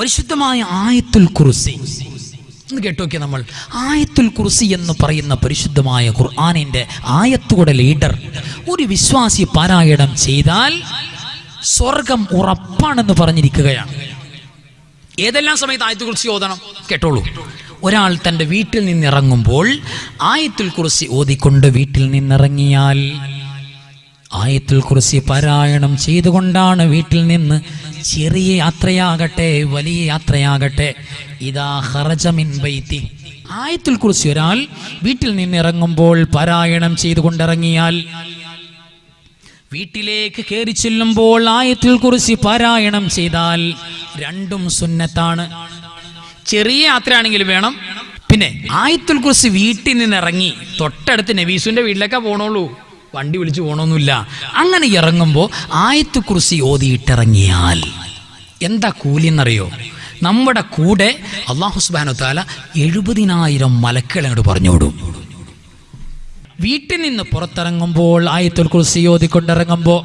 പരിശുദ്ധമായ ആയത്തുൽ കുർസി. ഒന്ന് കേട്ടോക്കെ നമ്മൾ. ആയത്തുൽ കുർസി എന്ന് പറയുന്ന പരിശുദ്ധമായ ഖുർആാനിന്റെ ആയത്തുകൂടെ ലീഡർ ഒരു വിശ്വാസി പാരായണം ചെയ്താൽ സ്വർഗം ഉറപ്പാണെന്ന് പറഞ്ഞിരിക്കുകയാണ്. ഏതെല്ലാം സമയത്ത് ആയത്തുൽ കുറിച്ച് ഓതണം? കേട്ടോളൂ. ഒരാൾ തന്റെ വീട്ടിൽ നിന്നിറങ്ങുമ്പോൾ ആയത്തുൽ കുറിച്ച് ഓതിക്കൊണ്ട് വീട്ടിൽ നിന്നിറങ്ങിയാൽ ആയത്തുൽ കുറിച്ച് പാരായണം ചെയ്തുകൊണ്ടാണ് വീട്ടിൽ നിന്ന് ചെറിയ യാത്രയാകട്ടെ വലിയ യാത്രയാകട്ടെ ഇതാ ഹറജമിൻ ബൈത്തി. ആയത്തിൽ കുറിച്ച് ഒരാൾ വീട്ടിൽ നിന്നിറങ്ങുമ്പോൾ പാരായണം ചെയ്തുകൊണ്ടിറങ്ങിയാൽ വീട്ടിലേക്ക് കയറി ചെല്ലുമ്പോൾ ആയത്തിൽ കുറിച്ച് പാരായണം ചെയ്താൽ രണ്ടും സുന്നത്താണ്. ചെറിയ യാത്രയാണെങ്കിൽ വേണം. പിന്നെ ആയത്തുൽ കുറിച്ച് വീട്ടിൽ നിന്ന് ഇറങ്ങി തൊട്ടടുത്ത് നബീസുന്റെ വീട്ടിലേക്കാ പോണുള്ളൂ. വണ്ടി വിളിച്ചു പോകണമെന്നില്ല അങ്ങനെ ഇറങ്ങുമ്പോൾ ആയത്തു കുറിച്ച് ഓതിയിട്ടിറങ്ങിയാൽ. എന്താ കൂലി എന്നറിയോ നമ്മുടെ കൂടെ അള്ളാഹുസ്ബാനു താല എഴുപതിനായിരം മലക്കുകൾ പറഞ്ഞോടും വീട്ടിൽ നിന്ന് പുറത്തിറങ്ങുമ്പോൾ ആയത്തുൽ കുർസി ഓതിക്കൊണ്ടിറങ്ങുമ്പോൾ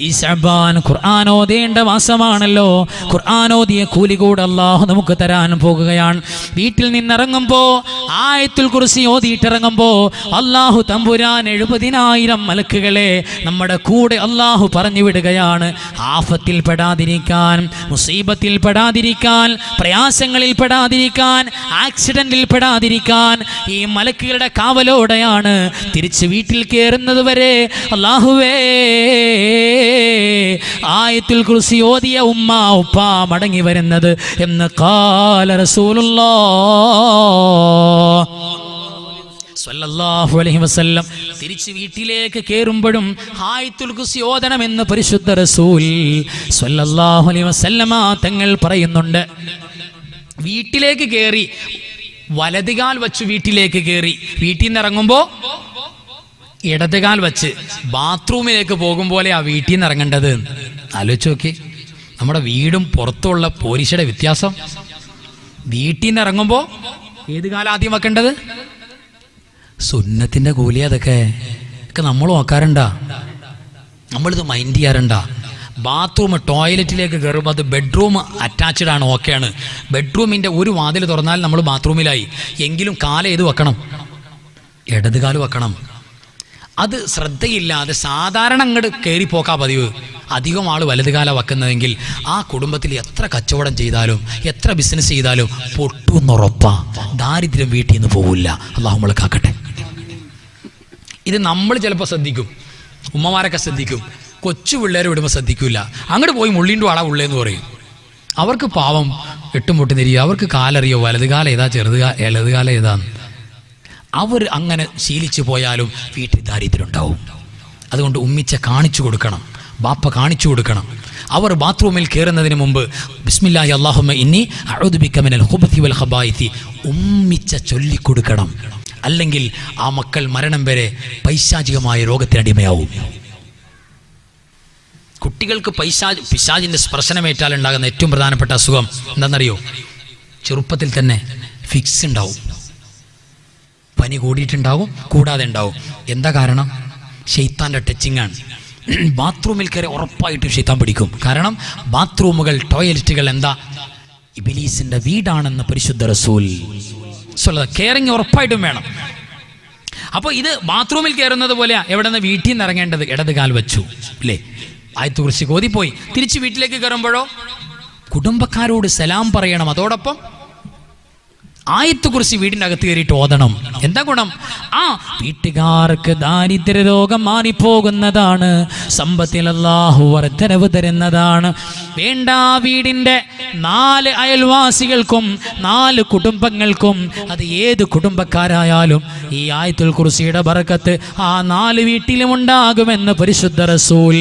ഈ ശബാൻ ഖുർആൻ ഓതേണ്ട മാസമാണല്ലോ. ഖുർആൻ ഓതിയ കൂലി കൂടെ അള്ളാഹു നമുക്ക് തരാൻ പോകുകയാണ്. വീട്ടിൽ നിന്നിറങ്ങുമ്പോൾ ആയത്തുൽ കുർസി ഓതിയിട്ടിറങ്ങുമ്പോൾ അള്ളാഹു തമ്പുരാൻ എഴുപതിനായിരം മലക്കുകളെ നമ്മുടെ കൂടെ അള്ളാഹു പറഞ്ഞു വിടുകയാണ്. ആഫത്തിൽ പെടാതിരിക്കാൻ മുസീബത്തിൽ പെടാതിരിക്കാൻ പ്രയാസങ്ങളിൽ പെടാതിരിക്കാൻ ആക്സിഡന്റിൽ പെടാതിരിക്കാൻ ഈ മലക്കുകളുടെ കാവലോടെയാണ് തിരിച്ച് വീട്ടിൽ കയറുന്നത് വരെ അള്ളാഹുവേ ആയത്തിൽ കുറിച്ച് ഓതിയ ഉമ്മ ഉപ്പ മടങ്ങി വരുന്നത് എന്ന് കാല റസൂലുള്ളോ സ്വല്ലല്ലാഹു അലൈഹി വസല്ലം തിരിച്ച് വീട്ടിലേക്ക് കയറുമ്പോഴും ഹായത്തുൽ ഓതണം ഓതണമെന്ന് പരിശുദ്ധ റസൂൽ സ്വല്ലല്ലാഹു അലൈഹി വസല്ലമ തങ്ങൾ പറയുന്നുണ്ട്. വീട്ടിലേക്ക് കയറി വലതുകാൽ വച്ചു വീട്ടിലേക്ക് കയറി വീട്ടിൽ നിന്ന് ഇറങ്ങുമ്പോൾ ഇടതുകാൽ വച്ച് ബാത്റൂമിലേക്ക് പോകും പോലെ ആ വീട്ടിൽ നിന്ന് ഇറങ്ങേണ്ടത്. ആലോചിച്ച് നോക്കി. നമ്മുടെ വീടും പുറത്തുള്ള പോലീസയുടെ വ്യത്യാസം. വീട്ടിൽ നിന്ന് ഇറങ്ങുമ്പോൾ ഏത് കാലം ആദ്യം വെക്കേണ്ടത്? സുന്നത്തിന്റെ കൂലി അതൊക്കെ. ഒക്കെ നമ്മൾ നോക്കാറുണ്ടാ നമ്മളിത് മൈൻഡ് ചെയ്യാറുണ്ടാ. ബാത്റൂം ടോയ്ലറ്റിലേക്ക് കയറുമ്പോൾ അത് ബെഡ്റൂം അറ്റാച്ച്ഡ് ആണ് ഓക്കെയാണ് ബെഡ്റൂമിന്റെ ഒരു വാതിൽ തുറന്നാൽ നമ്മൾ ബാത്റൂമിലായി. എങ്കിലും കാല ഏത് വെക്കണം? ഇടത് കാൽ വെക്കണം. അത് ശ്രദ്ധയില്ലാതെ സാധാരണ അങ്ങോട്ട് കയറിപ്പോക്കാ പതിവ്. അധികം ആൾ വലതുകാല വെക്കുന്നതെങ്കിൽ ആ കുടുംബത്തിൽ എത്ര കച്ചവടം ചെയ്താലും എത്ര ബിസിനസ് ചെയ്താലും പൊട്ടുന്നുറപ്പാ. ദാരിദ്ര്യം വീട്ടിൽ നിന്ന് പോവില്ല. അള്ളാഹു നമ്മളെ കാക്കട്ടെ. ഇത് നമ്മൾ ചിലപ്പോൾ ശ്രദ്ധിക്കും. ഉമ്മമാരൊക്കെ ശ്രദ്ധിക്കും. കൊച്ചു പിള്ളേരെ വിടുമ്പോൾ ശ്രദ്ധിക്കില്ല അങ്ങോട്ട് പോയി മുള്ളിന്റെ ആളാ ഉള്ളേന്ന് പറയും. അവർക്ക് പാവം എട്ടുമുട്ടി നിരിയോ തിരിയോ. അവർക്ക് കാലറിയോ വലതുകാലം ഏതാ ചെറുത് ഇലതുകാലം ഇലത് ഏതാന്ന്? അവർ അങ്ങനെ ശീലിച്ചു പോയാലും വീട്ടിൽ ദാരിദ്ര്യം ഉണ്ടാവും അതുകൊണ്ട് ഉമ്മിച്ച കാണിച്ചു കൊടുക്കണം ബാപ്പ കാണിച്ചു കൊടുക്കണം. അവർ ബാത്റൂമിൽ കയറുന്നതിന് മുമ്പ് ബിസ്മില്ലാഹി അള്ളാഹുമ ഇന്നി അഴുദുബിക്കമിനൽ ഹുബത്തി വൽ ഹബായിത്തി ഉമ്മിച്ച ചൊല്ലിക്കൊടുക്കണം. അല്ലെങ്കിൽ ആ മക്കൾ മരണം വരെ പൈശാചികമായ രോഗത്തിനടിമയാവും കുട്ടികൾക്ക് പൈശാ പിശാജിന്റെ സ്പർശനമേറ്റാൽ ഉണ്ടാകുന്ന ഏറ്റവും പ്രധാനപ്പെട്ട അസുഖം എന്താണെന്നറിയോ? ചെറുപ്പത്തിൽ തന്നെ ഫിക്സ് ഉണ്ടാവും. പനി കൂടിയിട്ടുണ്ടാവും കൂടാതെ ഉണ്ടാവും എന്താ കാരണം? ഷെയ്ത്താന്റെ ടച്ചിങ് ആണ്. ബാത്റൂമിൽ കയറി ഉറപ്പായിട്ടും ഷെയ്ത്താൻ പിടിക്കും. കാരണം ബാത്റൂമുകൾ ടോയ്ലറ്റുകൾ എന്താ? ഇബിലീസിന്റെ വീടാണെന്ന് പരിശുദ്ധ റസൂൽ കെയറിങ് ഉറപ്പായിട്ടും വേണം. അപ്പോൾ ഇത് ബാത്റൂമിൽ കയറുന്നത് പോലെയാ. എവിടെ നിന്ന് വീട്ടിൽ നിന്ന് ഇറങ്ങേണ്ടത്? ഇടത് കാൽ വെച്ചു. അല്ലേ ആയത്തു കുറിച്ച് കോതിപ്പോയി. തിരിച്ച് വീട്ടിലേക്ക് കയറുമ്പോഴോ? കുടുംബക്കാരോട് സലാം പറയണം. അതോടൊപ്പം ആയത്ത് കുറിച്ച് വീടിനകത്ത് കയറിയിട്ട് ഓതണം. എന്താ ഗുണം? ആ വീട്ടുകാർക്ക് ദാരിദ്ര്യ രോഗം മാറിപ്പോകുന്നതാണ്. സമ്പത്തിൽ അള്ളാഹു വർദ്ധനവ് തരുന്നതാണ്. വേണ്ട വീടിന്റെ നാല് അയൽവാസികൾക്കും നാല് കുടുംബങ്ങൾക്കും അത് ഏത് കുടുംബക്കാരായാലും ഈ ആയത്തുൽ കുറിച്ചിയുടെ ബറക്കത്ത് ആ നാല് വീട്ടിലും ഉണ്ടാകുമെന്ന് പരിശുദ്ധ റസൂൽ.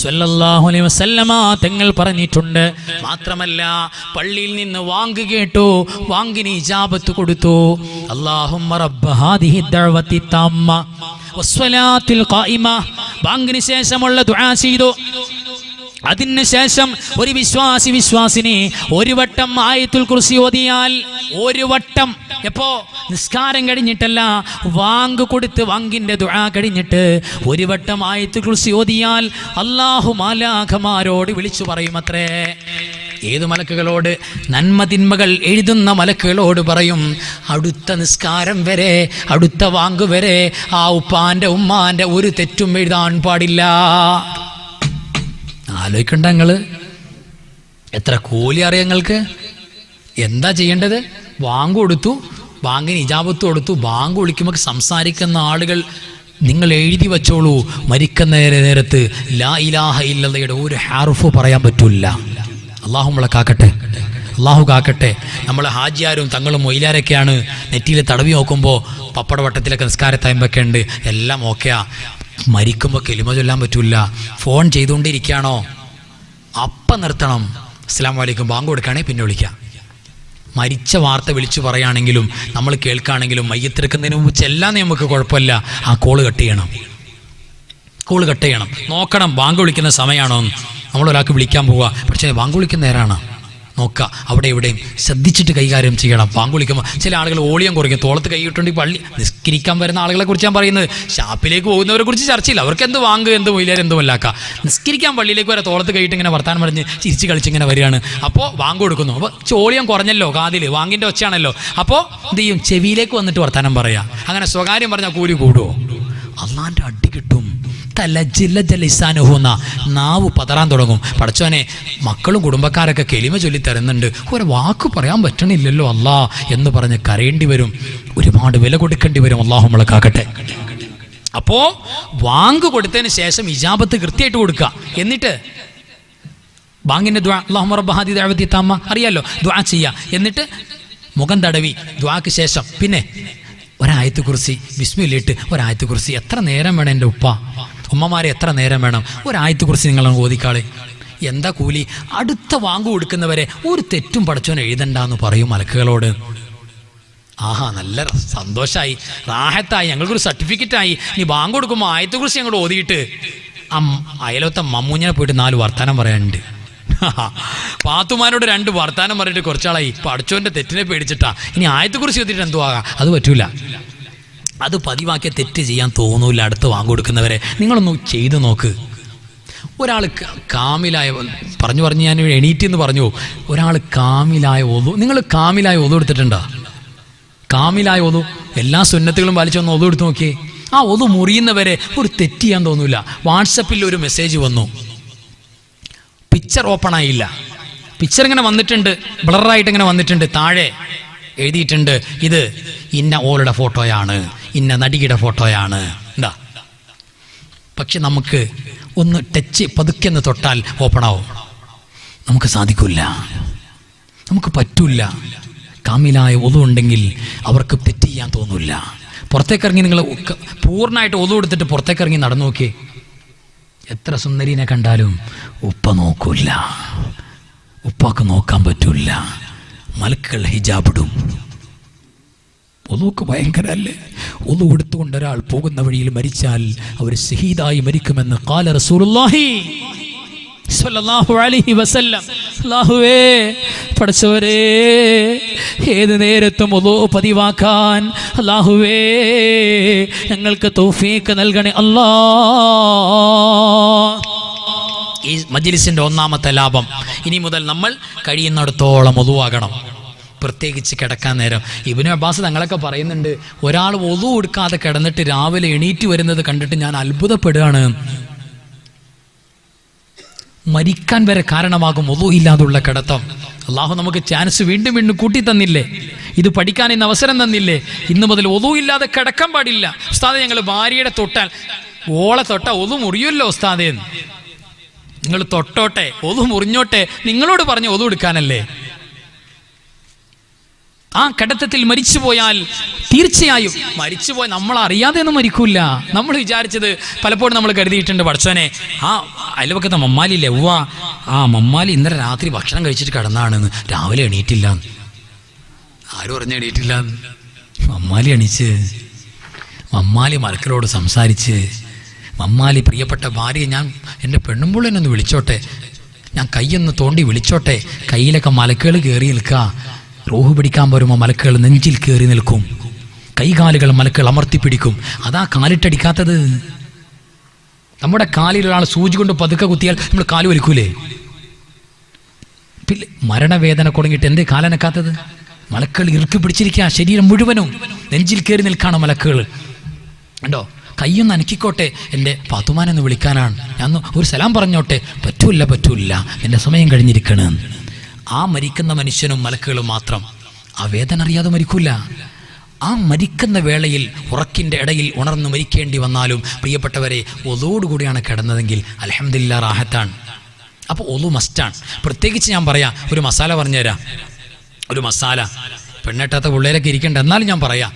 സ്വല്ലല്ലാഹു അലൈഹി വസല്ലമ തങ്ങൾ പറഞ്ഞിട്ടുണ്ട്. മാത്രമല്ല പള്ളിയിൽ നിന്ന് വാങ്ക് കേട്ടു വാങ്കിന് ഇജാബത്ത് കൊടുത്തു. അല്ലാഹുമ്മ റബ്ബ ഹാദിഹി ദഅവത്തി വസ്വലാത്തിൽ ഖായിമ ശേഷമുള്ള ദുആ ചെയ്തു. അതിനുശേഷം ഒരു വിശ്വാസി വിശ്വാസിനെ ഒരു വട്ടം ആയത്തുൽ കുർസി ഓതിയാൽ ഒരു വട്ടം എപ്പോ? നിസ്കാരം കഴിഞ്ഞിട്ടല്ല വാങ്ക് കൊടുത്ത് വാങ്കിന്റെ ദുഴ കഴിഞ്ഞിട്ട് ഒരു വട്ടം ആയത്ത് കുളിച്ച് ഓതിയാൽ അള്ളാഹു മാലാഖമാരോട് വിളിച്ചു പറയും അത്രേ ഏത് മലക്കുകളോട്? നന്മ തിന്മകൾ എഴുതുന്ന മലക്കുകളോട് പറയും അടുത്ത നിസ്കാരം വരെ അടുത്ത വാങ്ക് വരെ ആ ഉപ്പാന്റെ ഉമ്മാന്റെ ഒരു തെറ്റും എഴുതാൻ പാടില്ല. ആലോചിക്കണ്ട നിങ്ങൾ എത്ര കൂലി അറിയാം നിങ്ങൾക്ക്? എന്താ ചെയ്യേണ്ടത്? ബാങ്ക് കൊടുത്തു. ബാങ്കിന് ഇജാബത്ത് കൊടുത്തു. ബാങ്ക് വിളിക്കുമ്പോൾ സംസാരിക്കുന്ന ആളുകൾ നിങ്ങൾ എഴുതി വച്ചോളൂ. മരിക്കുന്ന നേര- നേരത്ത് ലാ ഇലാഹ ഇല്ലതയുടെ ഒരു ഹാർഫ് പറയാൻ പറ്റൂല. അള്ളാഹു നമ്മളെ കാക്കട്ടെ. അള്ളാഹു കാക്കട്ടെ. നമ്മൾ ഹാജിയാരും തങ്ങളും മൊയിലാരൊക്കെയാണ്. നെറ്റിയിൽ തടവി നോക്കുമ്പോൾ പപ്പടവട്ടത്തിലൊക്കെ നിസ്കാരത്തായ്മൊക്കെ ഉണ്ട് എല്ലാം ഓക്കെയാ. മരിക്കുമ്പോൾ കെലിമ ചൊല്ലാൻ പറ്റൂല. ഫോൺ ചെയ്തുകൊണ്ടിരിക്കുകയാണോ അപ്പം നിർത്തണം. അസ്സാം വലൈക്കും ബാങ്ക് കൊടുക്കുകയാണെങ്കിൽ പിന്നെ വിളിക്കാം. മരിച്ച വാർത്ത വിളിച്ചു പറയുകയാണെങ്കിലും നമ്മൾ കേൾക്കുകയാണെങ്കിലും മയ്യത്തിരക്കുന്നതിന് മുമ്പ് ചെല്ലാൻ നമുക്ക് കുഴപ്പമില്ല. ആ കോൾ കട്ട് ചെയ്യണം. കോൾ കട്ട് ചെയ്യണം. നോക്കണം ബാങ്ക് വിളിക്കുന്ന സമയമാണോ നമ്മൾ ഒരാൾക്ക് വിളിക്കാൻ പോവുക. പക്ഷേ ബാങ്ക് വിളിക്കുന്ന നേരാണ്. നോക്കുക. അവിടെ ഇവിടെയും ശ്രദ്ധിച്ചിട്ട് കൈകാര്യം ചെയ്യണം. പാങ്കുളിക്കുമ്പോൾ ചില ആളുകൾ ഓളിയം കുറയ്ക്കും. തോളത്ത് കൈയിട്ടുണ്ടെങ്കിൽ പള്ളി നിസ്കരിക്കാൻ വരുന്ന ആളുകളെ കുറിച്ച് ഞാൻ പറയുന്നത്. ഷാപ്പിലേക്ക് പോകുന്നവരെ കുറിച്ച് ചർച്ചയില്ല. അവർക്ക് എന്ത് വാങ്ങുക എന്ത് മൊയിലാർ എന്ത് നിസ്കരിക്കാൻ പള്ളിയിലേക്ക് വരെ തോളത്ത് കൈയിട്ട് ഇങ്ങനെ വർത്താനം പറഞ്ഞ് ചിരിച്ച് കളിച്ച് ഇങ്ങനെ വരികയാണ്. അപ്പോൾ വാങ്ങ് കൊടുക്കുന്നു. അപ്പോൾ ചോളിയം കുറഞ്ഞല്ലോ കാതിൽ വാങ്ങിന്റെ ഒച്ചയാണല്ലോ. അപ്പോൾ എന്ത് ചെയ്യും? ചെവിയിലേക്ക് വന്നിട്ട് വർത്താനം പറയാം. അങ്ങനെ സ്വകാര്യം പറഞ്ഞാൽ കൂലി കൂടുമോ അള്ളാന്റെ അടി കിട്ടും. തലജില്ലജലിസാനുഹൂന്ന നാവ് പതറാൻ തുടങ്ങും. പടച്ചോനെ മക്കളും കുടുംബക്കാരൊക്കെ കെളിമ ചൊല്ലി തരുന്നുണ്ട്. ഒരു വാക്ക് പറയാൻ പറ്റണില്ലല്ലോ അല്ലാ എന്ന് പറഞ്ഞ് കരയേണ്ടി വരും. ഒരുപാട് വില കൊടുക്കേണ്ടി വരും അള്ളാഹു നമ്മളെ കാക്കട്ടെ. അപ്പോ വാങ്ക് കൊടുത്തതിന് ശേഷം ഇജാബത്ത് കൃത്യമായിട്ട് കൊടുക്കുക. എന്നിട്ട് ബാങ്കിന്റെ ദ്വാ അള്ളാഹു റബ്ബഹാദി ദഅവതി താമ അറിയാലോ? ദ്വാ ചെയ്യുക എന്നിട്ട് മുഖം തടവി ദ്വാക്ക് ശേഷം. പിന്നെ ഒരായത്ത് കുറിച്ച് വിസ്മില്ലിട്ട് ഒരായത്ത് കുറിച്ച് എത്ര നേരം വേണം എന്റെ ഉപ്പ? ഉമ്മമാരെ എത്ര നേരം വേണം? ഒരായത്ത് കുറിച്ച് നിങ്ങൾ ഓതിക്കാളെ എന്താ കൂലി? അടുത്ത വാങ്ങു കൊടുക്കുന്നവരെ ഒരു തെറ്റും പടച്ചോൻ എഴുതണ്ടെന്ന് പറയും മലക്കുകളോട്. ആഹാ നല്ല സന്തോഷമായി റാഹത്തായി. ഞങ്ങൾക്കൊരു സർട്ടിഫിക്കറ്റായി. ഇനി ബാങ്ക് കൊടുക്കുമ്പോൾ ആയത്തെ കുറിച്ച് ഞങ്ങൾ ഓതിയിട്ട്. അം അയലോത്ത മമ്മൂഞ്ഞനെ പോയിട്ട് നാല് വർത്താനം പറയാനുണ്ട്. പാത്തുമാനോട് രണ്ട് വർത്താനം പറഞ്ഞിട്ട് കുറച്ചാളായി. പഠിച്ചോന്റെ തെറ്റിനെ പേടിച്ചിട്ടാ. ഇനി ആയത്തെ കുറിച്ച് ഓതിയിട്ട് എന്തോ അത് പറ്റൂല. അത് പതിവാക്കിയ തെറ്റ് ചെയ്യാൻ തോന്നൂല അടുത്ത് വാങ്ങി കൊടുക്കുന്നവരെ നിങ്ങളൊന്ന് ചെയ്തു നോക്ക്. ഒരാൾ കാമിലായ പറഞ്ഞു പറഞ്ഞ് ഞാൻ എണീറ്റ് എന്ന് പറഞ്ഞു. ഒരാൾ കാമിലായ ഒതു നിങ്ങൾ കാമിലായ ഒതു എടുത്തിട്ടുണ്ടോ? കാമിലായ ഒതു എല്ലാ സുന്നത്തുകളും പാലിച്ചൊന്ന് ഒതു എടുത്ത് നോക്കിയേ. ആ ഒതു മുറിയുന്നവരെ ഒരു തെറ്റ് ചെയ്യാൻ തോന്നൂല്ല വാട്സപ്പിൽ ഒരു മെസ്സേജ് വന്നു. പിക്ചർ ഓപ്പൺ ആയില്ല. പിക്ചർ ഇങ്ങനെ വന്നിട്ടുണ്ട് ബ്ലറായിട്ട് ഇങ്ങനെ വന്നിട്ടുണ്ട് താഴെ എഴുതിയിട്ടുണ്ട് ഇത് ഇന്ന ഓളുടെ ഫോട്ടോയാണ്. ഇന്ന നടിയുടെ ഫോട്ടോയാണ്. എന്താ പക്ഷെ നമുക്ക് ഒന്ന് ടച്ച് പതുക്കെ ഒന്ന് തൊട്ടാൽ ഓപ്പൺ ആവും. നമുക്ക് സാധിക്കില്ല. നമുക്ക് പറ്റില്ല. കാമിലായ ഒതുണ്ടെങ്കിൽ അവർക്ക് തെറ്റ് ചെയ്യാൻ തോന്നില്ല. പുറത്തേക്കിറങ്ങി നിങ്ങൾ പൂർണമായിട്ട് ഒതു എടുത്തിട്ട് പുറത്തേക്കിറങ്ങി നടന്നു നോക്കിയേ എത്ര സുന്ദരീനെ കണ്ടാലും ഉപ്പ നോക്കൂല ഉപ്പാക്ക് നോക്കാൻ പറ്റില്ല. മലക്കുകൾ ഹിജാബിടും ഒതുക്ക് ഭയങ്കരല്ലേ? ഒതു കൊടുത്തുകൊണ്ട് ഒരാൾ പോകുന്ന വഴിയിൽ മരിച്ചാൽ അവർ ഷഹീദായി മരിക്കുമെന്ന് കാല അല്ലാഹുവേ പഠിച്ചവരേ ഏത് നേരത്തും ഒതോ പതിവാക്കാൻ അല്ലാഹുവേ ഞങ്ങൾക്ക് തൗഫീക്ക് നൽകണേ അല്ലാ. ഈ മജ്ലിസിന്റെ ഒന്നാമത്തെ ലാഭം ഇനി മുതൽ നമ്മൾ കഴിയുന്നിടത്തോളം ഒതുവാകണം പ്രത്യേകിച്ച് കിടക്കാൻ നേരം. ഇബിന് അബ്ബാസ് തങ്ങളൊക്കെ പറയുന്നുണ്ട് ഒരാൾ ഒതു കൊടുക്കാതെ കിടന്നിട്ട് രാവിലെ എണീറ്റ് വരുന്നത് കണ്ടിട്ട് ഞാൻ അത്ഭുതപ്പെടുകയാണ്. മരിക്കാൻ വരെ കാരണമാകും ഒതു ഇല്ലാതുള്ള കിടത്തം. അള്ളാഹു നമുക്ക് ചാൻസ് വീണ്ടും വീണ്ടും കൂട്ടി തന്നില്ലേ? ഇത് പഠിക്കാൻ ഇന്ന് അവസരം തന്നില്ലേ? ഇന്ന് മുതൽ ഒതു ഇല്ലാതെ കിടക്കാൻ പാടില്ല. ഉസ്താദെ ഞങ്ങൾ ഭാര്യയുടെ തൊട്ടാൽ ഓളെ തൊട്ട ഒതു മുറിയുമല്ലോ ഉസ്താദേ. നിങ്ങൾ തൊട്ടോട്ടെ ഒതു മുറിഞ്ഞോട്ടെ നിങ്ങളോട് പറഞ്ഞ് ഒതു എടുക്കാനല്ലേ ആ കടത്തത്തിൽ മരിച്ചുപോയാൽ തീർച്ചയായും മരിച്ചുപോയ നമ്മൾ അറിയാതെ ഒന്നും മരിക്കൂല. നമ്മൾ വിചാരിച്ചത് പലപ്പോഴും നമ്മൾ കരുതിയിട്ടുണ്ട് പഠിച്ചോനെ ആ അയൽവക്കത്തെ മമ്മാലി ഉവ്വ ആ മമ്മാലി ഇന്നലെ രാത്രി ഭക്ഷണം കഴിച്ചിട്ട് കിടന്നാണെന്ന്. രാവിലെ എണീറ്റില്ല. ആരും പറഞ്ഞ എണീറ്റില്ല. മമ്മാലി എണീച്ച് മമ്മാലി മലക്കലോട് സംസാരിച്ച് മമ്മാലി പ്രിയപ്പെട്ട ഭാര്യ ഞാൻ എന്റെ പെണ്ണുമ്പുള്ളിനൊന്ന് വിളിച്ചോട്ടെ ഞാൻ കൈയൊന്ന് തോണ്ടി വിളിച്ചോട്ടെ കയ്യിലൊക്കെ മലക്കുകൾ കയറി നിൽക്കുക റോഹ് പിടിക്കാൻ വരുമ്പോൾ മലക്കുകൾ നെഞ്ചിൽ കയറി നിൽക്കും. കൈകാലുകൾ മലക്കുകൾ അമർത്തിപ്പിടിക്കും അതാ കാലിട്ടടിക്കാത്തത്. നമ്മുടെ കാലിൽ ഒരാൾ സൂചി കൊണ്ട് പതുക്കെ കുത്തിയാൽ നമ്മൾ കാലു വലിക്കൂലേ? പിന്നെ മരണവേദന തുടങ്ങിയിട്ട് എന്തേ കാലനക്കാത്തത്? മലക്കുകൾ ഇറുക്കി പിടിച്ചിരിക്കുക ശരീരം മുഴുവനും. നെഞ്ചിൽ കയറി നിൽക്കാണ് മലക്കുകൾ. ഉണ്ടോ കയ്യൊന്ന് അനക്കിക്കോട്ടെ എന്റെ പാത്തുമാനെന്ന് വിളിക്കാനാണ്. ഞാൻ ഒരു സലാം പറഞ്ഞോട്ടെ. പറ്റൂല്ല പറ്റൂല്ല എന്റെ സമയം കഴിഞ്ഞിരിക്കണ്. ആ മരിക്കുന്ന മനുഷ്യനും മലക്കുകളും മാത്രം ആ വേദന അറിയാതെ മരിക്കൂല. ആ മരിക്കുന്ന വേളയിൽ ഉറക്കിന്റെ ഇടയിൽ ഉണർന്ന് മരിക്കേണ്ടി വന്നാലും പ്രിയപ്പെട്ടവരെ ഒതോടുകൂടിയാണ് കിടന്നതെങ്കിൽ അലഹമില്ല റാഹത്താണ്. അപ്പോൾ ഒതു മസ്റ്റാണ്. പ്രത്യേകിച്ച് ഞാൻ പറയാം ഒരു മസാല പറഞ്ഞുതരാം. ഒരു മസാല. പെണ്ണെട്ടാത്ത പിള്ളേരൊക്കെ ഇരിക്കണ്ട എന്നാലും ഞാൻ പറയാം.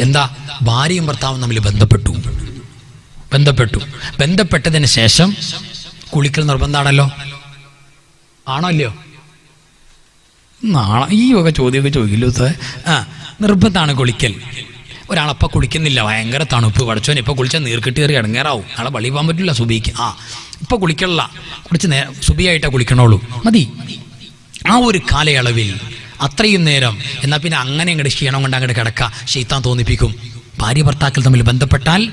എന്താ? ഭാര്യയും ഭർത്താവും തമ്മിൽ ബന്ധപ്പെട്ടു. ബന്ധപ്പെട്ടു. ബന്ധപ്പെട്ടതിന് ശേഷം കുളിക്കൽ നിർബന്ധമാണല്ലോ? ആണോ അല്ലയോ നാളെ ഈ വക ചോദ്യമൊക്കെ ചോദിക്കില്ല ആ നിർബന്ധമാണ് കുളിക്കൽ. ഒരാളപ്പം കുളിക്കുന്നില്ല ഭയങ്കര തണുപ്പ്. പഠിച്ചോൻ ഇപ്പം കുളിച്ചാൽ നീർക്കിട്ട് കയറി ഇടങ്ങേറാവും. നാളെ പള്ളി പോകാൻ പറ്റില്ല സുബിക്ക്. ആ ഇപ്പം കുളിക്കണില്ല കുളിച്ച് നേ സുബിയായിട്ടേ കുളിക്കണുള്ളൂ. മതി. ആ ഒരു കാലയളവിൽ അത്രയും നേരം എന്നാൽ പിന്നെ അങ്ങനെ അങ്ങോട്ട് ക്ഷീണം കൊണ്ട് അങ്ങോട്ട് കിടക്കുക ഷെയ്ത്താൻ തോന്നിപ്പിക്കും. ഭാര്യ ഭർത്താക്കൾ തമ്മിൽ ബന്ധപ്പെട്ടാൽ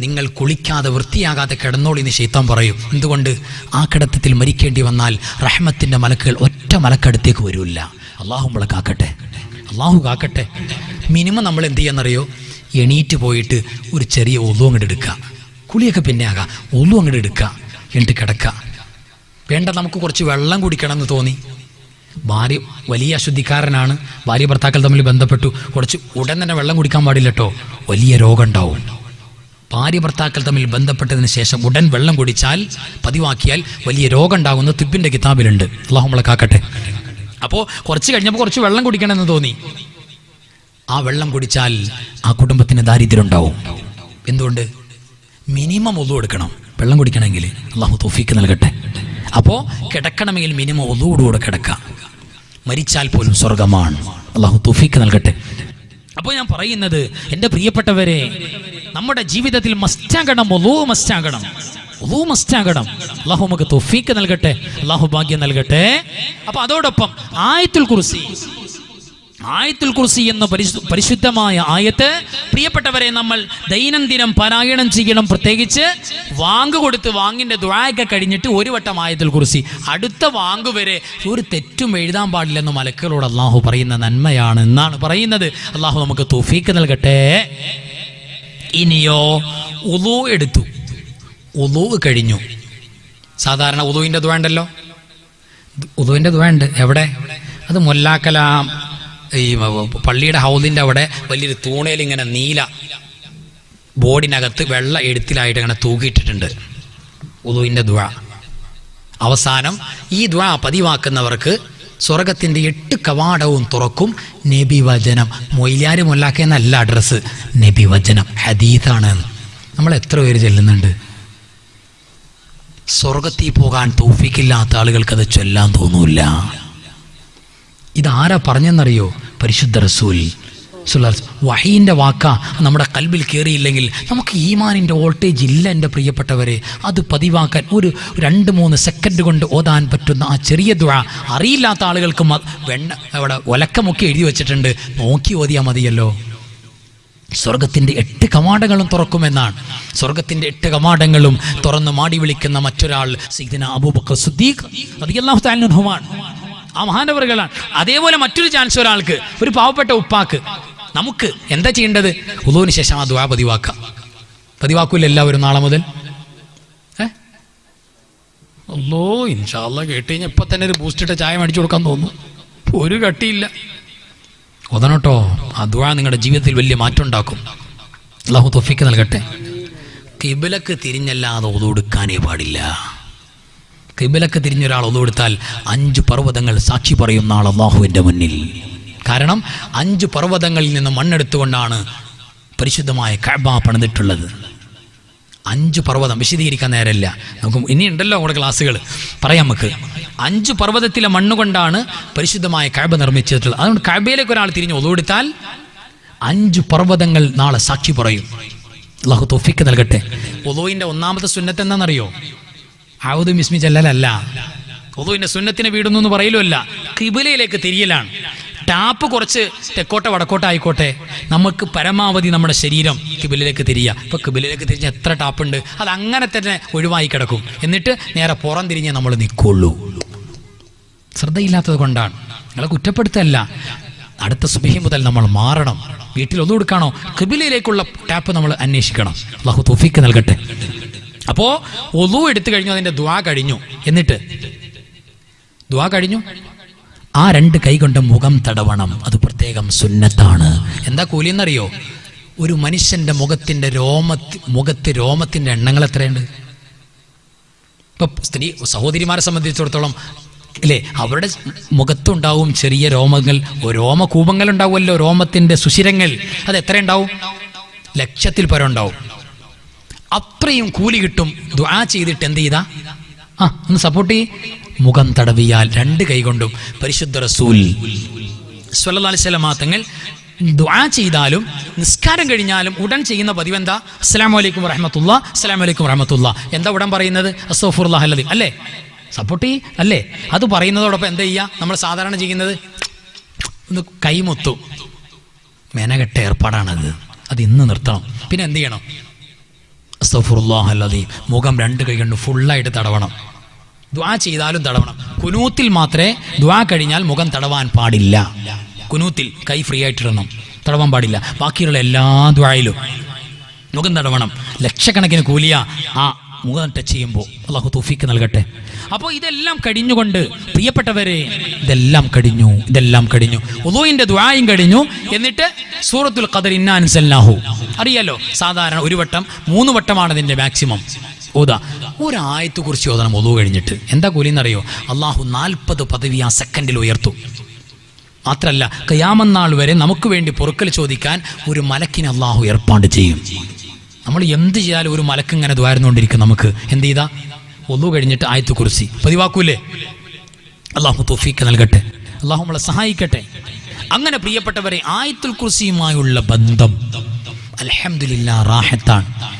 നിങ്ങൾ കുളിക്കാതെ വൃത്തിയാകാതെ കിടന്നോളി എന്ന് ശൈത്താൻ പറയും. എന്തുകൊണ്ട്? ആ കിടത്തത്തിൽ മരിക്കേണ്ടി വന്നാൽ റഹ്മത്തിന്റെ മലക്കുകൾ ഒറ്റ മലക്കടുത്തേക്ക് വരില്ല. അള്ളാഹു നമ്മളെ കാക്കട്ടെ. അള്ളാഹു കാക്കട്ടെ. മിനിമം നമ്മൾ എന്ത് ചെയ്യാന്നറിയോ? എണീറ്റ് പോയിട്ട് ഒരു ചെറിയ ഒതു അങ്ങോട്ട് എടുക്കുക. കുളിയൊക്കെ പിന്നെ ആകാം. ഒതു അങ്ങോട്ട് എടുക്കുക. എന്നിട്ട് കിടക്കുക. വേണ്ട നമുക്ക് കുറച്ച് വെള്ളം കുടിക്കണം എന്ന് തോന്നി. ഭാര്യ വലിയ അശുദ്ധിക്കാരനാണ്. ഭാര്യ ഭർത്താക്കൾ തമ്മിൽ ബന്ധപ്പെട്ടു. കുറച്ച് ഉടൻ തന്നെ വെള്ളം കുടിക്കാൻ പാടില്ല കേട്ടോ വലിയ രോഗം ഉണ്ടാവും. ഭാര്യ ഭർത്താക്കൾ തമ്മിൽ ബന്ധപ്പെട്ടതിന് ശേഷം ഉടൻ വെള്ളം കുടിച്ചാൽ പതിവാക്കിയാൽ വലിയ രോഗം ഉണ്ടാകുന്ന തിബിന്റെ കിതാബിലുണ്ട് അള്ളാഹുമ്മളെ കാക്കട്ടെ. അപ്പോൾ കുറച്ച് കഴിഞ്ഞപ്പോൾ കുറച്ച് വെള്ളം കുടിക്കണമെന്ന് തോന്നി. ആ വെള്ളം കുടിച്ചാൽ ആ കുടുംബത്തിന് ദാരിദ്ര്യം ഉണ്ടാവും എന്തുകൊണ്ട്? മിനിമം ഒതു എടുക്കണം വെള്ളം കുടിക്കണമെങ്കിൽ അള്ളാഹു തോഫീക്ക് നൽകട്ടെ. അപ്പോൾ കിടക്കണമെങ്കിൽ മിനിമം ഒതുവോടുകൂടെ കിടക്കാം. മരിച്ചാൽ പോലും സ്വർഗമാണ് അള്ളാഹു തോഫീക്ക് നൽകട്ടെ. അപ്പോൾ ഞാൻ പറയുന്നത് എന്റെ പ്രിയപ്പെട്ടവരെ നമ്മുടെ ജീവിതത്തിൽ മസ്റ്റാകണം ഒലൂ മസ്റ്റാകണം ഒലൂ മസ്റ്റാകണം അള്ളാഹു നമുക്ക് തൊഫീക്ക് നൽകട്ടെ. അള്ളാഹു ഭാഗ്യം നൽകട്ടെ. അപ്പൊ അതോടൊപ്പം ആയത്തുൽ കുറിസി ആയത്തുൽ കുർസി എന്ന പരിശുദ്ധമായ ആയത്ത് പ്രിയപ്പെട്ടവരെ നമ്മൾ ദൈനംദിനം പാരായണം ചെയ്യണം. പ്രത്യേകിച്ച് വാങ്ക് കൊടുത്ത് വാങ്ങിന്റെ ദ്വായൊക്കെ കഴിഞ്ഞിട്ട് ഒരു വട്ടം ആയത്തുൽ കുർസി. അടുത്ത വാങ്ക് വരെ ഒരു തെറ്റും എഴുതാൻ പാടില്ലെന്ന് മലക്കുകളോട് അള്ളാഹു പറയുന്ന നന്മയാണ് എന്നാണ് പറയുന്നത്. അള്ളാഹു നമുക്ക് തോഫീക്ക് നൽകട്ടെ. ഇനിയോ ഉദു എടുത്തു. ഉദു കഴിഞ്ഞു. സാധാരണ ഉദുവിന്റെ ദ്വാണ്ടല്ലോ ഉദുവിന്റെ ദ്വയുണ്ട് എവിടെ? അത് മുല്ലാക്കല ഈ പള്ളിയുടെ ഹൗസിന്റെ അവിടെ വലിയൊരു തൂണയിൽ ഇങ്ങനെ നീല ബോർഡിനകത്ത് വെള്ള എഴുത്തിലായിട്ട് ഇങ്ങനെ തൂക്കിയിട്ടിട്ടുണ്ട്. ഉദുവിന്റെ ദ്വ അവസാനം ഈ ദ്വ പതിവാക്കുന്നവർക്ക് സ്വർഗത്തിന്റെ എട്ട് കവാടവും തുറക്കും നബി വചനം മൊയ്ലാരി മൊല്ലാക്ക എന്നല്ല അഡ്രസ്സ്. നബി വചനം ഹദീതാണ് നമ്മൾ എത്ര പേര് ചെല്ലുന്നുണ്ട്? സ്വർഗത്തിൽ പോകാൻ തോഫിക്കില്ലാത്ത ആളുകൾക്ക് അത് ചൊല്ലാൻ തോന്നൂല. ഇതാരാ പറഞ്ഞെന്നറിയോ? പരിശുദ്ധ റസൂൽ. സുല്ലാസ് വഹീന്റെ വാക്ക നമ്മുടെ കൽബിൽ കയറിയില്ലെങ്കിൽ നമുക്ക് ഈമാനിന്റെ വോൾട്ടേജ് ഇല്ല എന്റെ പ്രിയപ്പെട്ടവരെ. അത് പതിവാക്കാൻ ഒരു രണ്ട് മൂന്ന് സെക്കൻഡ് കൊണ്ട് ഓതാൻ പറ്റുന്ന ആ ചെറിയ ദുഴ അറിയില്ലാത്ത ആളുകൾക്ക് വെണ്ണ അവിടെ ഒലക്കമൊക്കെ എഴുതി വെച്ചിട്ടുണ്ട്. നോക്കി ഓതിയാൽ മതിയല്ലോ. സ്വർഗത്തിന്റെ എട്ട് കവാടങ്ങളും തുറക്കുമെന്നാണ്. സ്വർഗത്തിന്റെ എട്ട് കവാടങ്ങളും തുറന്ന് മാടി വിളിക്കുന്ന മറ്റൊരാൾ സീദിന അബൂബക്കർ സുദ്ദീഖ് റളിയല്ലാഹു തആല അൻഹുമാണ് ആ മഹാനവറുകളാണ്. അതേപോലെ മറ്റൊരു ചാൻസ് ഒരാൾക്ക്. ഒരു പാവപ്പെട്ട ഉപ്പാക്ക്. നമുക്ക് എന്താ ചെയ്യേണ്ടത്? ഉദുവിന് ശേഷം ആ ദ്വാ പതിവാക്കാം പതിവാക്കൂല എല്ലാവരും നാളെ മുതൽ. അല്ലോ ഇൻഷാല്ല കേട്ട് കഴിഞ്ഞാൽ ഇപ്പം തന്നെ ഒരു ബൂസ്റ്റിട്ട ചായ മേടിച്ചു കൊടുക്കാൻ തോന്നുന്നു. ഒരു കട്ടിയില്ല. ഒതനോട്ടോ ആ ദുആ നിങ്ങളുടെ ജീവിതത്തിൽ വലിയ മാറ്റം ഉണ്ടാക്കും. അള്ളാഹു തൊഫിക്ക് നൽകട്ടെ. കിബിലക്ക് തിരിഞ്ഞല്ലാതെ ഒതുകൊടുക്കാനേ പാടില്ല. കിബിലക്ക് തിരിഞ്ഞൊരാൾ ഒതുകൊടുത്താൽ അഞ്ച് പർവതങ്ങൾ സാക്ഷി പറയുന്ന ആൾ അള്ളാഹുവിന്റെ മുന്നിൽ. കാരണം അഞ്ച് പർവതങ്ങളിൽ നിന്ന് മണ്ണെടുത്തുകൊണ്ടാണ് പരിശുദ്ധമായ കഴബ പണിതിട്ടുള്ളത്. അഞ്ച് പർവതം വിശദീകരിക്കാൻ നേരമില്ല. നമുക്ക് ഇനി ഉണ്ടല്ലോ നമ്മുടെ ക്ലാസ്സുകൾ. പറയാം നമുക്ക്. അഞ്ച് പർവതത്തിലെ മണ്ണുകൊണ്ടാണ് പരിശുദ്ധമായ കഴബ നിർമ്മിച്ചിട്ടുള്ളത്. അതുകൊണ്ട് കഴബയിലേക്ക് ഒരാൾ തിരിഞ്ഞ് ഒതുകൊടുത്താൽ അഞ്ച് പർവതങ്ങൾ നാളെ സാക്ഷി പറയും. അള്ളാഹു തൊഫിക്ക് നൽകട്ടെ. ഒതുവിന്റെ ഒന്നാമത്തെ സുന്നത്ത് എന്താണെന്നറിയോ? ആവുദ് മിസ്മി ചെല്ലലല്ല ഒതുവിന്റെ സുന്നത്തിനെ വീടുന്നു എന്ന് പറയലുമല്ല. കിബിലയിലേക്ക് തിരിയലാണ്. ടാപ്പ് കുറച്ച് തെക്കോട്ടെ വടക്കോട്ടെ ആയിക്കോട്ടെ. നമുക്ക് പരമാവധി നമ്മുടെ ശരീരം കിബിലിലേക്ക് തിരിയുക ഇപ്പോൾ കിബിലിലേക്ക് തിരിഞ്ഞ എത്ര ടാപ്പുണ്ട്? അത് അങ്ങനെ തന്നെ ഒഴിവായി കിടക്കും. എന്നിട്ട് നേരെ പുറം തിരിഞ്ഞേ നമ്മൾ നിൽക്കുള്ളൂ. ശ്രദ്ധയില്ലാത്തത് കൊണ്ടാണ്. നിങ്ങളെ കുറ്റപ്പെടുത്തല്ല. അടുത്ത സുബിഹി മുതൽ നമ്മൾ മാറണം. വീട്ടിൽ ഒന്നു കൊടുക്കാണോ കിബിലയിലേക്കുള്ള ടാപ്പ് നമ്മൾ അന്വേഷിക്കണം. അള്ളാഹു തോഫിക്ക് നൽകട്ടെ. അപ്പോൾ ഒതു എടുത്തു കഴിഞ്ഞു അതിന്റെ ദ്വാ കഴിഞ്ഞു. എന്നിട്ട്? ദ്വാ കഴിഞ്ഞു? ആ രണ്ട് കൈകൊണ്ട് മുഖം തടവണം. അത് പ്രത്യേകം സുന്നത്താണ്. എന്താ കൂലി എന്നറിയോ? ഒരു മനുഷ്യന്റെ മുഖത്തിന്റെ രോമത്തി മുഖത്ത് രോമത്തിന്റെ എണ്ണങ്ങൾ എത്രയുണ്ട്? ഇപ്പൊ സ്ത്രീ സഹോദരിമാരെ സംബന്ധിച്ചിടത്തോളം അല്ലേ? അവരുടെ മുഖത്തുണ്ടാവും ചെറിയ രോമങ്ങൾ. രോമകൂപങ്ങൾ ഉണ്ടാവുമല്ലോ രോമത്തിന്റെ സുഷിരങ്ങൾ. അത് എത്ര ഉണ്ടാവും ലക്ഷത്തിൽ പരം ഉണ്ടാവും അത്രയും കൂലി കിട്ടും. ദ്വാ ചെയ്തിട്ട് എന്ത് ചെയ്താ? ആ ഒന്ന് സപ്പോർട്ട് ചെയ്യ്. മുഖം തടവിയാൽ രണ്ട് കൈ കൊണ്ടും പരിശുദ്ധ റസൂൽ വസല്ലമ തങ്ങൾ ദുആ ചെയ്താലും നിസ്കാരം കഴിഞ്ഞാലും ഉടൻ ചെയ്യുന്ന പതിവ് എന്താ അസ്സലാമു അലൈക്കും വറഹ്മത്തുള്ള അസ്സലാമു അലൈക്കും വറഹ്മത്തുള്ള. എന്താ ഉടൻ പറയുന്നത്? അസ്തഗ്ഫിറുല്ലാഹ് അല്ലദീ അല്ലേ? സപ്പോർട്ട് അല്ലേ? അത് പറയുന്നതോടൊപ്പം എന്താ ചെയ്യുക നമ്മൾ സാധാരണ ചെയ്യുന്നത് ഒന്ന് കൈമൊത്തു. മെനകെട്ട ഏർപ്പാടാണത്. അത് ഇന്ന് നിർത്തണം. പിന്നെ എന്ത് ചെയ്യണം? അസ്തഗ്ഫിറുല്ലാഹ് അല്ലദീ മുഖം രണ്ട് കൈ കണ്ട് ഫുള്ളായിട്ട് തടവണം. ദ്വാ ചെയ്താലും തടവണം. കുനൂത്തിൽ മാത്രമേ ദ്വാ കഴിഞ്ഞാൽ മുഖം തടവാൻ പാടില്ല. കുനൂത്തിൽ കൈ ഫ്രീ ആയിട്ടിടണം തടവാൻ പാടില്ല. ബാക്കിയുള്ള എല്ലാ ദ്വായിലും മുഖം തടവണം. ലക്ഷക്കണക്കിന് കൂലിയ ആ മുഖം ടച്ച് ചെയ്യുമ്പോൾ അള്ളാഹു തൂഫിക്ക് നൽകട്ടെ. അപ്പോൾ ഇതെല്ലാം കഴിഞ്ഞുകൊണ്ട് പ്രിയപ്പെട്ടവരെ ഇതെല്ലാം കഴിഞ്ഞു ഇതെല്ലാം കഴിഞ്ഞു. ഉദുവിന്റെ ദ്വായും കഴിഞ്ഞു. എന്നിട്ട് സൂറത്തുൽ ഖദർ ഇന്നാൻസല്ലാഹു അറിയാലോ? സാധാരണ ഒരു വട്ടം മൂന്ന് വട്ടമാണ് ഇതിന്റെ മാക്സിമം ഓതാ ഒരായത്തെ കുറിച്ച് ഓതണം ഒതു കഴിഞ്ഞിട്ട് എന്താ കൂലി എന്നറിയോ അള്ളാഹു നാൽപ്പത് പദവി ആ സെക്കൻഡിൽ ഉയർത്തു. മാത്രല്ല കയാമന്നാൾ വരെ നമുക്ക് വേണ്ടി പൊറുക്കൽ ചോദിക്കാൻ ഒരു മലക്കിന് അള്ളാഹു ഏർപ്പാട് ചെയ്യും. നമ്മൾ എന്ത് ചെയ്താലും ഒരു മലക്ക് ഇങ്ങനെ ദ്വാരുന്നുകൊണ്ടിരിക്കും നമുക്ക്. എന്ത് ചെയ്താ? ഒന്നു കഴിഞ്ഞിട്ട് ആയത്ത് കുറിച്ച് പതിവാക്കൂലേ? അള്ളാഹു തൊഫീക്ക് നൽകട്ടെ. അള്ളാഹു നമ്മളെ സഹായിക്കട്ടെ. അങ്ങനെ പ്രിയപ്പെട്ടവരെ ആയത്തുൽ കുർസിയുമായുള്ള ബന്ധം അലഹമില്ല റാഹത്താണ്.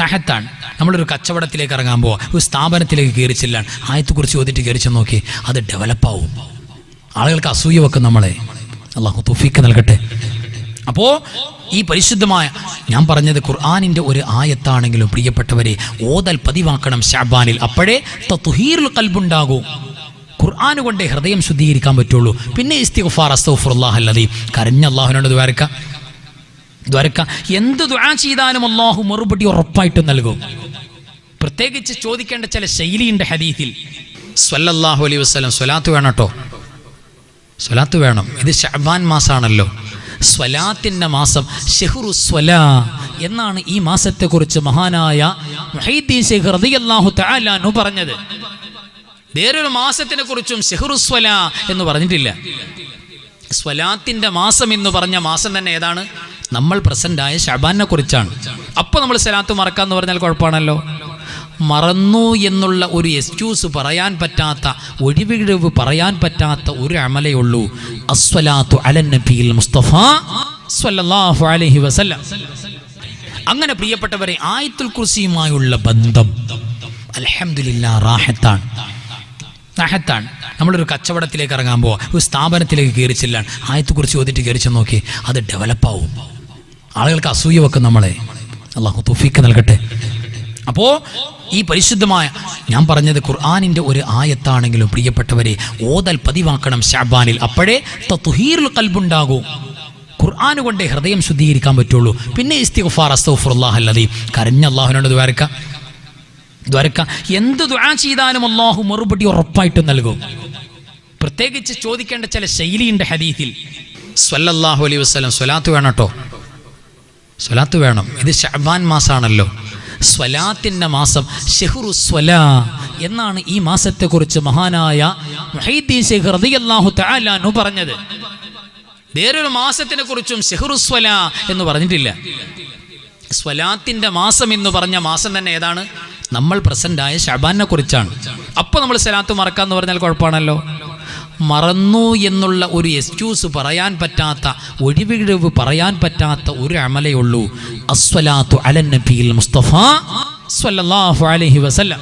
റാഹത്താണ് നമ്മളൊരു കച്ചവടത്തിലേക്ക് ഇറങ്ങാൻ പോവാ. ഒരു സ്ഥാപനത്തിലേക്ക് കയറി ചെല്ലാൻ. ആയത്തെ കുറിച്ച് ഓതിട്ട് കയറി ചെന്ന് നോക്കി. അത് ഡെവലപ്പാവും ആളുകൾക്ക് അസൂയ വെക്കും നമ്മളെ. അള്ളാഹു തുഫീക്ക് നൽകട്ടെ. അപ്പോൾ ഈ പരിശുദ്ധമായ ഞാൻ പറഞ്ഞത് ഖുർആാനിന്റെ ഒരു ആയത്താണെങ്കിലും പ്രിയപ്പെട്ടവരെ ഓതൽ പതിവാക്കണം ഷാബാനിൽ അപ്പോഴേ തുഹീറിൽ കൽബുണ്ടാകൂ. ഖുർആൻ കൊണ്ടേ ഹൃദയം ശുദ്ധീകരിക്കാൻ പറ്റുള്ളൂ. പിന്നെ ഇസ്തിഗ്ഫാർ അസ്തഗ്ഫിറുല്ലാഹ് അല്ലദീ. കരഞ്ഞ അള്ളാഹുനോട് ദ്വാരക്ക. ദ്വാരക്ക. എന്ത് ദുആ ചെയ്താലും അള്ളാഹു മറുപടി ഉറപ്പായിട്ടും നൽകും. പ്രത്യേകിച്ച് ചോദിക്കേണ്ട ചില ശൈലിയുണ്ട് ഹദീസിൽ. സ്വല്ലല്ലാഹു അലൈഹി വസ്ലം സ്വലാത്ത് വേണം കേട്ടോ. സ്വലാത്ത് വേണം. ഇത് ഷഹബാൻ മാസമാണല്ലോ സ്വലാത്തിന്റെ മാസം ഷെഹ്റു സ്വലാ എന്നാണ് ഈ മാസത്തെക്കുറിച്ച് മഹാനായ മുഹൈദ്ദീൻ തആല അൻഹു പറഞ്ഞത്. വേറൊരു മാസത്തിനെ കുറിച്ചും ഷെഹ്റുസ്വല എന്ന് പറഞ്ഞിട്ടില്ല. സ്വലാത്തിന്റെ മാസം എന്ന് പറഞ്ഞ മാസം തന്നെ ഏതാണ്? നമ്മൾ പ്രസന്റായ ഷബാനെ കുറിച്ചാണ്. അപ്പോൾ നമ്മൾ സലാത്ത് മറക്കാന്ന് പറഞ്ഞാൽ കുഴപ്പമാണല്ലോ. മറന്നു എന്നുള്ള ഒരു എക്സ്ക്യൂസ് പറയാൻ പറ്റാത്ത ഒഴിവിഴിവ് പറയാൻ പറ്റാത്ത ഒരു അമലേ ഉള്ളൂ. അസ്വലാത്തു അലൻ നബിയിൽ മുസ്തഫ അലഹി വസല്ലം. അങ്ങനെ പ്രിയപ്പെട്ടവരെ ആയത്തുൽ കുർസിയുമായുള്ള ബന്ധം അലഹമില്ല റാഹത്താണ്. റാഹത്താണ്. നമ്മളൊരു കച്ചവടത്തിലേക്ക് ഇറങ്ങാൻ പോവാ ഒരു സ്ഥാപനത്തിലേക്ക് കയറി ചെല്ലാൻ. ആയത്തെക്കുറിച്ച് ചോദിച്ചിട്ട് കയറി നോക്കി അത് ഡെവലപ്പാവും ആളുകൾക്ക് അസൂയ വെക്കും നമ്മളെ. അള്ളാഹു തുഫീക്ക് നൽകട്ടെ. അപ്പോ ഈ പരിശുദ്ധമായ ഞാൻ പറഞ്ഞത് ഖുർആാനിന്റെ ഒരു ആയത്താണെങ്കിലും പ്രിയപ്പെട്ടവരെ ഓതൽ പതിവാക്കണം ഷാബാനിൽ അപ്പോഴേ തത്തുഹീറുൽ കൽബുണ്ടാകൂ. ഖുർആൻ കൊണ്ടേ ഹൃദയം ശുദ്ധീകരിക്കാൻ പറ്റുള്ളൂ. പിന്നെ ഇസ്തിഗ്ഫാർ അസ്തഗ്ഫിറുല്ലാഹ് അല്ലദീ. കരഞ്ഞ അള്ളാഹുനോട് ദ്വാരക്ക. ദ്വാരക്ക. എന്ത് ദ്വാ ചെയ്താലും അള്ളാഹു മറുപടി ഉറപ്പായിട്ടും നൽകും. പ്രത്യേകിച്ച് ചോദിക്കേണ്ട ചില ശൈലിയുണ്ട് ഹദീസിൽ. സ്വല്ലല്ലാഹു അലൈഹി വസല്ലം സ്വലാത്ത് വേണം കേട്ടോ സ്വലാത്ത് വേണം. ഇത് ഷഹബാൻ മാസമാണല്ലോ സ്വലാത്തിന്റെ മാസം ഷെഹുറു സ്വലാ എന്നാണ് ഈ മാസത്തെക്കുറിച്ച് മഹാനായ റളിയല്ലാഹു തആല അൻഹു പറഞ്ഞത്. വേറൊരു മാസത്തിനെ കുറിച്ചും ഷെഹുറു സ്വല എന്ന് പറഞ്ഞിട്ടില്ല. സ്വലാത്തിന്റെ മാസം എന്ന് പറഞ്ഞ മാസം തന്നെ ഏതാണ്? നമ്മൾ പ്രസന്റായ ഷബാനെ കുറിച്ചാണ് അപ്പോൾ നമ്മൾ സ്വലാത്ത് മറക്കാന്ന് പറഞ്ഞാൽ കുഴപ്പമാണല്ലോ. മറന്നു എന്നുള്ള ഒരു എക്സ്ക്യൂസ് പറയാൻ പറ്റാത്ത ഒഴിവിഴിവ് പറയാൻ പറ്റാത്ത ഒരു അമലേ ഉള്ളൂ. അസ്വലാത്തു അലൻ നബിയിൽ മുസ്തഫ സ്വല്ലല്ലാഹു അലൈഹി വസല്ലം.